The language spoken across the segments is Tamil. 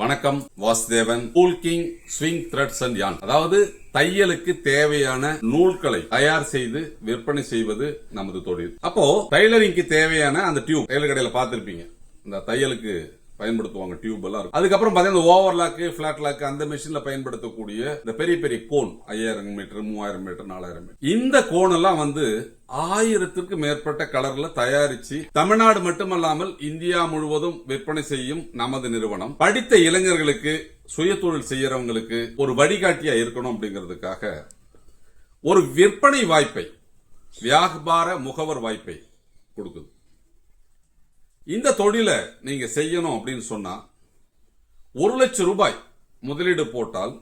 வணக்கம் Vasudevan Cool King Swing Threads and Yarn அதாவது தையலுக்கு தேவையான நூல்களை தயார் செய்து விற்பனை செய்வது நமது தொழில். அப்போ டைலரிங்க்கு தேவையான அந்த டியூப் டைலர் கடையில பார்த்திருப்பீங்க. இந்த தையலுக்கு பயன்படுத்துவாங்க டியூப் எல்லாம் இருக்கும். அதுக்கப்புறம் ஓவர் ஓவர்லாக்கு ஃபிளாட் லாக்கு அந்த மிஷினில் பயன்படுத்தக்கூடிய இந்த பெரிய பெரிய கோன் ஐயாயிரம் மீட்டர் மூவாயிரம் மீட்டர் நாலாயிரம் மீட்டர் இந்த கோன் எல்லாம் வந்து ஆயிரத்திற்கு மேற்பட்ட கலர்ல தயாரிச்சு தமிழ்நாடு மட்டுமல்லாமல் இந்தியா முழுவதும் விற்பனை செய்யும் நமது நிறுவனம். படித்த இளைஞர்களுக்கு சுய தொழில் செய்யறவங்களுக்கு ஒரு வழிகாட்டியா இருக்கணும் அப்படிங்கிறதுக்காக ஒரு விற்பனை வாய்ப்பை வியாபார முகவர் வாய்ப்பை கொடுக்குது. இந்த தொழிலை நீங்க செய்யணும் அப்படின்னு சொன்னா ஒரு லட்சம் ரூபாய் முதலீடு போட்டால்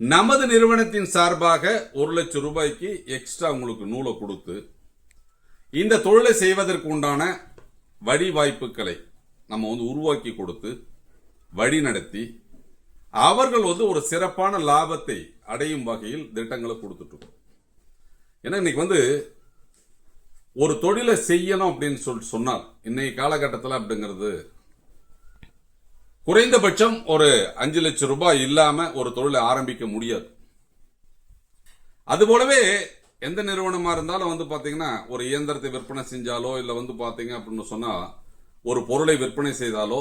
நமது நிறுவனத்தின் சார்பாக ஒரு லட்சம் ரூபாய்க்கு எக்ஸ்ட்ரா உங்களுக்கு நூலை கொடுத்து இந்த தொழிலை செய்வதற்கு உண்டான வழி வாய்ப்புகளை நம்ம வந்து உருவாக்கி கொடுத்து வழி நடத்தி அவர்கள் வந்து ஒரு சிறப்பான லாபத்தை அடையும் வகையில் திட்டங்களை கொடுத்துட்ருக்கோம் ஏன்னா இன்னைக்கு வந்து ஒரு தொழிலை செய்யணும் அப்படின்னு சொல்லி சொன்னால் இன்னைக்கு காலகட்டத்தில் அப்படிங்கிறது குறைந்தபட்சம் ஒரு அஞ்சு லட்சம் ரூபாய் இல்லாமல் ஒரு தொழிலை ஆரம்பிக்க முடியாது. அது போலவே எந்த நிறுவனமாக இருந்தாலும் வந்து பார்த்தீங்கன்னா ஒரு இயந்திரத்தை விற்பனை செஞ்சாலோ இல்லை வந்து பார்த்தீங்க அப்படின்னு சொன்னால் ஒரு பொருளை விற்பனை செய்தாலோ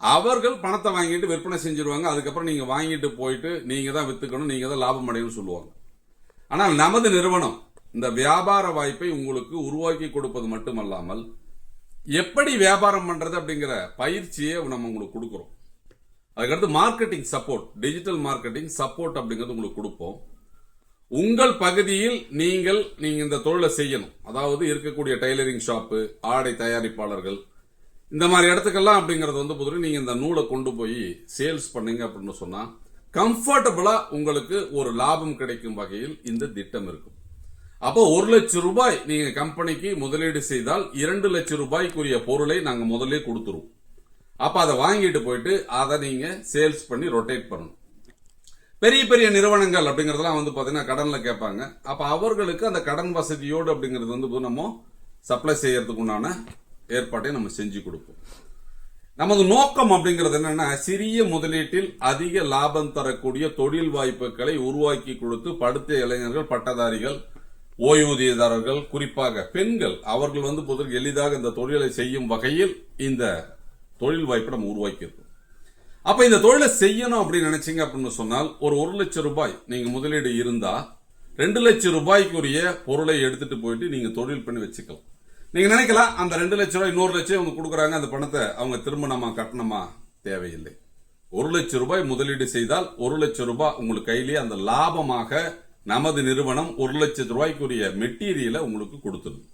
அவர்கள் பணத்தை வாங்கிட்டு விற்பனை செஞ்சிருவாங்க. அதுக்கப்புறம் நீங்கள் வாங்கிட்டு போயிட்டு நீங்கள் தான் விற்றுக்கணும் நீங்கள் தான் லாபம் அடையணும்னு சொல்லுவாங்க. ஆனால் நமது நிறுவனம் இந்த வியாபார வாய்ப்பை உங்களுக்கு உருவாக்கி கொடுப்பது மட்டுமல்லாமல் எப்படி வியாபாரம் பண்ணுறது அப்படிங்கிற பயிற்சியை நம்ம உங்களுக்கு கொடுக்குறோம். அதுக்கடுத்து marketing support digital marketing support அப்படிங்கிறது உங்களுக்கு கொடுப்போம். உங்கள் பகுதியில் நீங்கள் நீங்கள் இந்த தொழிலை செய்யணும். அதாவது இருக்கக்கூடிய டைலரிங் ஷாப்பு ஆடை தயாரிப்பாளர்கள் இந்த மாதிரி இடத்துக்கெல்லாம் அப்படிங்கிறது வந்து பொதுவாக நீங்கள் இந்த நூலை கொண்டு போய் சேல்ஸ் பண்ணீங்க அப்படின்னு சொன்னால் கம்ஃபர்டபுளாக உங்களுக்கு ஒரு லாபம் கிடைக்கும் வகையில் இந்த திட்டம் இருக்கும். அப்போ ஒரு லட்சம் ரூபாய் நீங்க கம்பெனிக்கு முதலீடு செய்தால் இரண்டு லட்சம் ரூபாய்க்குரிய பொருளை நாங்க முதலே கொடுத்துருவோம். அப்ப அதை வாங்கிட்டு போயிட்டு அதை நீங்க சேல்ஸ் பண்ணி ரொட்டேட் பண்ணணும். பெரிய பெரிய நிறுவனங்கள் அப்படிங்கறதெல்லாம் வந்து பாத்தீங்கன்னா கடன்ல கேட்பாங்க. அப்ப அவர்களுக்கு அந்த கடன் வசதியோடு அப்படிங்கிறது வந்து நம்ம சப்ளை செய்யறதுக்கு உண்டான ஏற்பாட்டை நம்ம செஞ்சு கொடுப்போம். நமது நோக்கம் அப்படிங்கிறது என்னன்னா சிறிய முதலீட்டில் அதிக லாபம் தரக்கூடிய தொழில் வாய்ப்புகளை உருவாக்கி கொடுத்து படுத்த இளைஞர்கள் பட்டதாரிகள் ஓய்வூதியதாரர்கள் குறிப்பாக பெண்கள் அவர்கள் வந்து பொது எளிதாக இந்த தொழிலை செய்யும் வகையில் இந்த தொழில் வாய்ப்பை நம்ம உருவாக்கியிருக்கோம். அப்ப இந்த தொழிலை செய்யணும் அப்படின்னு நினைச்சீங்க அப்படின்னு சொன்னால் ஒரு ஒரு லட்சம் ரூபாய் நீங்க முதலீடு இருந்தா ரெண்டு லட்சம் ரூபாய்க்குரிய பொருளை எடுத்துட்டு போயிட்டு நீங்க தொழில் பண்ணி வச்சுக்கலாம். நீங்க நினைக்கலாம் அந்த ரெண்டு லட்சம் ரூபாய் இன்னொரு லட்சம் அவங்க கொடுக்குறாங்க அந்த பணத்தை அவங்க திரும்பணுமா கட்டணமா தேவையில்லை. ஒரு லட்சம் ரூபாய் முதலீடு செய்தால் ஒரு லட்சம் ரூபாய் உங்களுக்கு கையிலேயே அந்த லாபமாக நமது நிறுவனம் ஒரு லட்சம் ரூபாய்க்குரிய மெட்டீரியலை உங்களுக்கு கொடுத்துடும்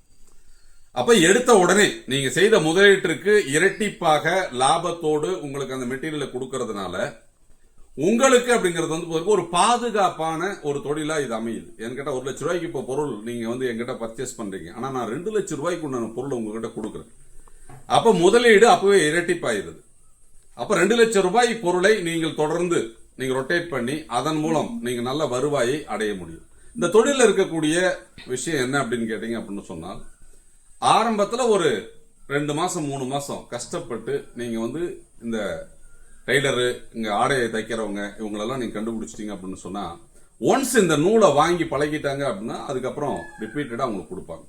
அப்ப எடுத்த உடனே நீங்க செய்த முதலீட்டிற்கு இரட்டிப்பாக லாபத்தோடு உங்களுக்கு அந்த மெட்டீரியலை கொடுக்கறதுனால உங்களுக்கு அப்படிங்கிறது வந்து ஒரு பாதுகாப்பான ஒரு தொழிலா இது அமையுது. என்கிட்ட ஒரு லட்ச ரூபாய்க்கு இப்போ பொருள் நீங்க வந்து என்கிட்ட பர்ச்சேஸ் பண்றீங்க. ஆனா நான் ரெண்டு லட்சம் ரூபாய்க்கு உண்டான பொருள் உங்ககிட்ட கொடுக்குறேன். அப்ப முதலீடு அப்பவே இரட்டிப்பாயிருது அப்ப ரெண்டு லட்சம் ரூபாய் பொருளை நீங்கள் தொடர்ந்து நீங்கள் ரொட்டேட் பண்ணி அதன் மூலம் நீங்கள் நல்ல வருவாயை அடைய முடியும். இந்த தொழிலில் இருக்கக்கூடிய விஷயம் என்ன அப்படின்னு கேட்டீங்க அப்படின்னு சொன்னால் ஆரம்பத்தில் ஒரு ரெண்டு மாதம் மூணு மாதம் கஷ்டப்பட்டு நீங்கள் வந்து இந்த டெய்லரு இங்கே ஆடையை தைக்கிறவங்க இவங்களெல்லாம் நீங்கள் கண்டுபிடிச்சிட்டீங்க அப்படின்னு சொன்னால் ஒன்ஸ் இந்த நூலை வாங்கி பழகிட்டாங்க அப்படின்னா அதுக்கப்புறம் ரிப்பீட்டடாக அவங்களுக்கு கொடுப்பாங்க.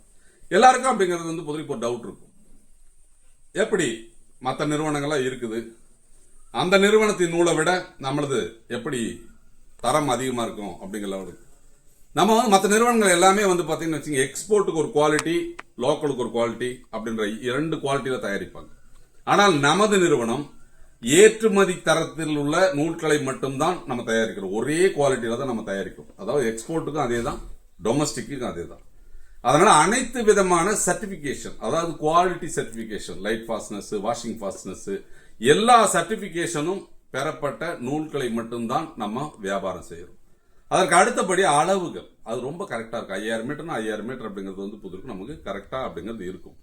எல்லாருக்கும் அப்படிங்கிறது வந்து பொதுவாக ஒரு டவுட் இருக்கும். எப்படி? மற்ற நிறுவனங்கள்லாம் இருக்குது. அந்த நிறுவனத்தின் நூலை விட நம்மளது எப்படி தரம் அதிகமாக இருக்கும் அப்படிங்கிற level நம்ம வந்து மற்ற நிறுவனங்கள் எல்லாமே வந்து பாத்தீங்கன்னு வச்சுங்க எக்ஸ்போர்ட்டுக்கு ஒரு குவாலிட்டி லோக்கலுக்கு ஒரு குவாலிட்டி அப்படின்ற இரண்டு குவாலிட்டியில் தயாரிப்பாங்க. ஆனால் நமது நிறுவனம் ஏற்றுமதி தரத்தில் உள்ள நூல்களை மட்டும்தான் நம்ம தயாரிக்கிறோம். ஒரே குவாலிட்டியில் தான் நம்ம தயாரிக்கிறோம். அதாவது எக்ஸ்போர்ட்டுக்கும் அதே தான் டொமஸ்டிக்கும் அதே தான் அதனால அனைத்து விதமான சர்டிபிகேஷன் அதாவது quality certification light fastness washing fastness எல்லா சர்டிபிகேஷனும் பெறப்பட்ட நூல்களை மட்டும்தான் நம்ம வியாபாரம் செய்யறோம். அதற்கு அடுத்தபடி அளவுகள். அது ரொம்ப கரெக்டாக இருக்கும் ஐயாயிரம் மீட்டர்னா ஐயாயிரம் மீட்டர் அப்படிங்கிறது வந்து புதுருக்கு நமக்கு கரெக்டாக அப்படிங்கிறது இருக்கும்.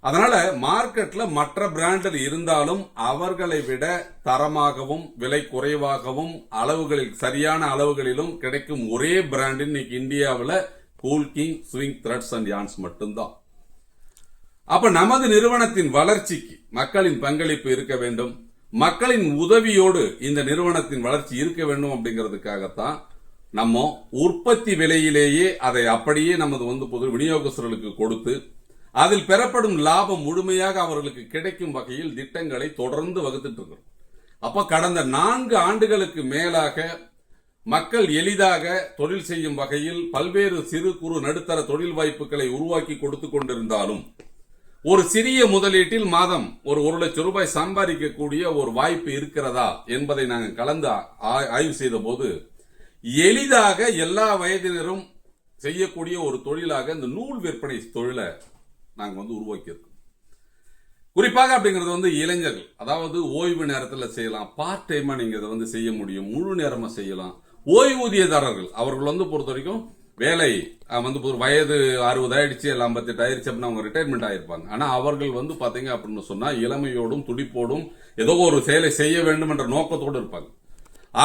அதனால மார்க்கெட்ல மற்ற பிராண்டில் இருந்தாலும் அவர்களை விட தரமாகவும் விலை குறைவாகவும் அளவுகளில் சரியான அளவுகளிலும் கிடைக்கும் ஒரே பிராண்ட் இன்னைக்கு இந்தியாவில் Cool King Swing Threads and Yarns மட்டும்தான். அப்ப நமது நிறுவனத்தின் வளர்ச்சிக்கு மக்களின் பங்களிப்பு இருக்க வேண்டும். மக்களின் உதவியோடு இந்த நிறுவனத்தின் வளர்ச்சி இருக்க வேண்டும் அப்படிங்கிறதுக்காகத்தான் நம்ம உற்பத்தி விலையிலேயே அதை அப்படியே நமது வந்து பொது விநியோகஸ்தர்களுக்கு கொடுத்து அதில் பெறப்படும் லாபம் முழுமையாக அவர்களுக்கு கிடைக்கும் வகையில் திட்டங்களை தொடர்ந்து வகுத்துட்டு இருக்கிறோம். அப்ப கடந்த நான்கு ஆண்டுகளுக்கு மேலாக மக்கள் எளிதாக தொழில் செய்யும் வகையில் பல்வேறு சிறு குறு நடுத்தர தொழில் வாய்ப்புகளை உருவாக்கி கொடுத்து கொண்டிருந்தாலும் ஒரு சிறிய முதலீட்டில் மாதம் ஒரு ஒரு லட்சம் ரூபாய் சம்பாதிக்கக்கூடிய ஒரு வாய்ப்பு இருக்கிறதா என்பதை நாங்கள் கலந்து ஆ- ஆய்வு செய்த போது எளிதாக எல்லா வயதினரும் செய்யக்கூடிய ஒரு தொழிலாக இந்த நூல் விற்பனை தொழிலை நாங்கள் வந்து உருவாக்கியிருக்கோம். குறிப்பாக அப்படிங்கிறது வந்து இளைஞர்கள் அதாவது ஓய்வு நேரத்தில் செய்யலாம் பார்ட் டைமாக நீங்கள் இதை வந்து செய்ய முடியும் முழு நேரமாக செய்யலாம். ஓய்வூதியதாரர்கள் அவர்கள் வந்து பொறுத்த வரைக்கும் வேலை வந்து ஒரு வயது அறுபது ஆயிடுச்சு இல்லை ஐம்பத்தெட்டு ஆயிடுச்சு அப்படின்னு அவங்க ரிட்டையர்மெண்ட் ஆயிருப்பாங்க. ஆனால் அவர்கள் வந்து பார்த்தீங்க அப்படின்னு சொன்னால் இளமையோடும் துடிப்போடும் ஏதோ ஒரு செயலை செய்ய வேண்டும் என்ற நோக்கத்தோடு இருப்பாங்க.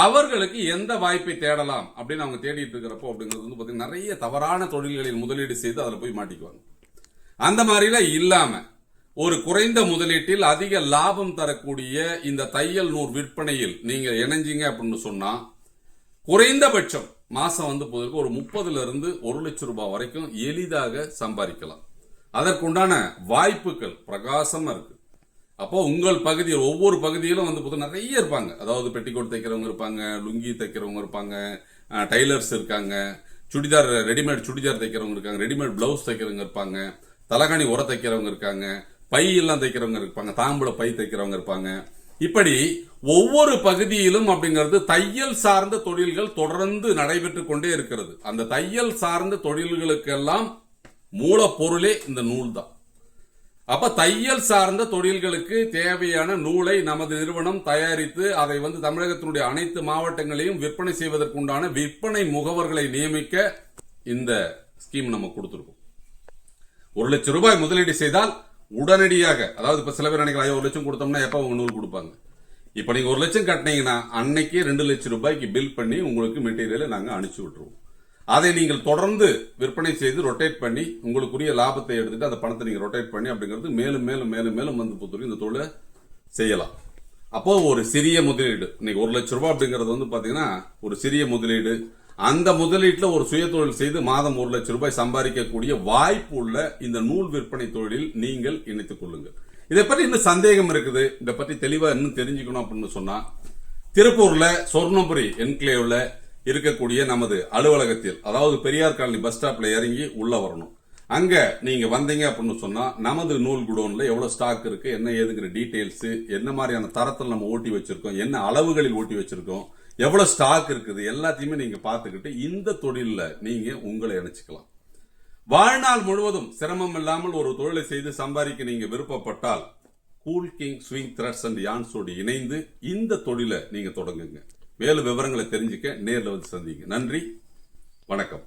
அவர்களுக்கு எந்த வாய்ப்பை தேடலாம் அப்படின்னு அவங்க தேடிட்டு இருக்கிறப்போ அப்படிங்கிறது வந்து பார்த்தீங்கன்னா நிறைய தவறான தொழில்களில் முதலீடு செய்து அதில் போய் மாட்டிக்குவாங்க. அந்த மாதிரிலாம் இல்லாமல் ஒரு குறைந்த முதலீட்டில் அதிக லாபம் தரக்கூடிய இந்த தையல் நூல் விற்பனையில் நீங்கள் இணைஞ்சிங்க அப்படின்னு சொன்னால் குறைந்தபட்சம் மாதம் வந்து போதற்கு ஒரு முப்பதுலேருந்து ஒரு லட்சம் ரூபாய் வரைக்கும் எளிதாக சம்பாதிக்கலாம். அதற்குண்டான வாய்ப்புகள் பிரகாசமாக இருக்குது அப்போ உங்கள் பகுதியில் ஒவ்வொரு பகுதியிலும் வந்து பார்த்தா நிறைய இருப்பாங்க. அதாவது பெட்டிக்கோட் தைக்கிறவங்க இருப்பாங்க லுங்கி தைக்கிறவங்க இருப்பாங்க டைலர்ஸ் இருக்காங்க சுடிதார் ரெடிமேட் சுடிதார் தைக்கிறவங்க இருக்காங்க ரெடிமேட் பிளவுஸ் தைக்கிறவங்க இருப்பாங்க தலகாணி உர தைக்கிறவங்க இருக்காங்க பை எல்லாம் தைக்கிறவங்க இருப்பாங்க தாம்பூல பை தைக்கிறவங்க இருப்பாங்க. இப்படி ஒவ்வொரு பகுதியிலும் அப்படிங்கிறது தையல் சார்ந்த தொழில்கள் தொடர்ந்து நடைபெற்று கொண்டே இருக்கிறது. அந்த தையல் சார்ந்த தொழில்களுக்கெல்லாம் மூலப்பொருளே இந்த நூல் தான் அப்ப தையல் சார்ந்த தொழில்களுக்கு தேவையான நூலை நமது நிறுவனம் தயாரித்து அதை வந்து தமிழகத்தினுடைய அனைத்து மாவட்டங்களையும் விற்பனை செய்வதற்குண்டான விற்பனை முகவர்களை நியமிக்க இந்த ஸ்கீம் நம்ம கொடுத்துருக்கோம். ஒரு லட்சம் ரூபாய் முதலீடு செய்தால் உடனடியாக அதாவது இப்போ சில பேர் நினைக்கலாம் "ஐயோ, ஒரு லட்சம் கொடுத்தோம்னா எப்போ அவங்க நூல் கொடுப்பாங்க? இப்போ நீங்கள் ஒரு லட்சம் கட்டினீங்கன்னா அன்னைக்கே ரெண்டு லட்சம் ரூபாய்க்கு பில் பண்ணி உங்களுக்கு மெட்டீரியலை நாங்கள் அனுப்பிச்சு விட்டுருவோம். அதை நீங்கள் தொடர்ந்து விற்பனை செய்து ரொட்டேட் பண்ணி உங்களுக்குரிய லாபத்தை எடுத்துட்டு அந்த பணத்தை நீங்கள் ரொட்டேட் பண்ணி அப்படிங்கிறது மேலும் மேலும் மேலும் மேலும் வந்து புத்தூரி இந்த தொழிலை செய்யலாம். அப்போ ஒரு சிறிய முதலீடு இன்னைக்கு ஒரு லட்சம் ரூபாய் அப்படிங்கிறது வந்து பார்த்தீங்கன்னா ஒரு சிறிய முதலீடு அந்த முதலீட்டில் ஒரு சுய தொழில் செய்து மாதம் ஒரு லட்சம் ரூபாய் சம்பாதிக்கக்கூடிய வாய்ப்பு உள்ள இந்த நூல் விற்பனை தொழிலில் நீங்கள் இணைத்துக் கொள்ளுங்கள். இதை பற்றி இன்னும் சந்தேகம் இருக்குது. இதை பற்றி தெளிவாக இன்னும் தெரிஞ்சுக்கணும் அப்படின்னு சொன்னால் திருப்பூரில் சொர்ணபுரி என்க்ளேவில் இருக்கக்கூடிய நமது அலுவலகத்தில் அதாவது பெரியார் காலனி பஸ் ஸ்டாப்பில் இறங்கி உள்ளே வரணும். அங்கே நீங்கள் வந்தீங்க அப்படின்னு சொன்னால் நமது நூல் குடோனில் எவ்வளோ ஸ்டாக் இருக்குது என்ன ஏதுங்கிற டீட்டெயில்ஸு என்ன மாதிரியான தரத்தில் நம்ம ஓட்டி வச்சுருக்கோம் என்ன அளவுகளில் ஓட்டி வச்சுருக்கோம் எவ்வளோ ஸ்டாக் இருக்குது எல்லாத்தையுமே நீங்கள் பார்த்துக்கிட்டு இந்த தொழிலில் நீங்கள் உங்களை இணைச்சிக்கலாம். வாழ்நாள் முழுவதும் சிரமம் இல்லாமல் ஒரு தொழிலை செய்து சம்பாதிக்க நீங்கள் விருப்பப்பட்டால் Cool King Swing Threads and யான்ஸோடு இணைந்து இந்த தொழிலை நீங்கள் தொடங்குங்க. மேலும் விவரங்களை தெரிஞ்சுக்க நேரில் வந்து சந்திங்க. நன்றி. வணக்கம்.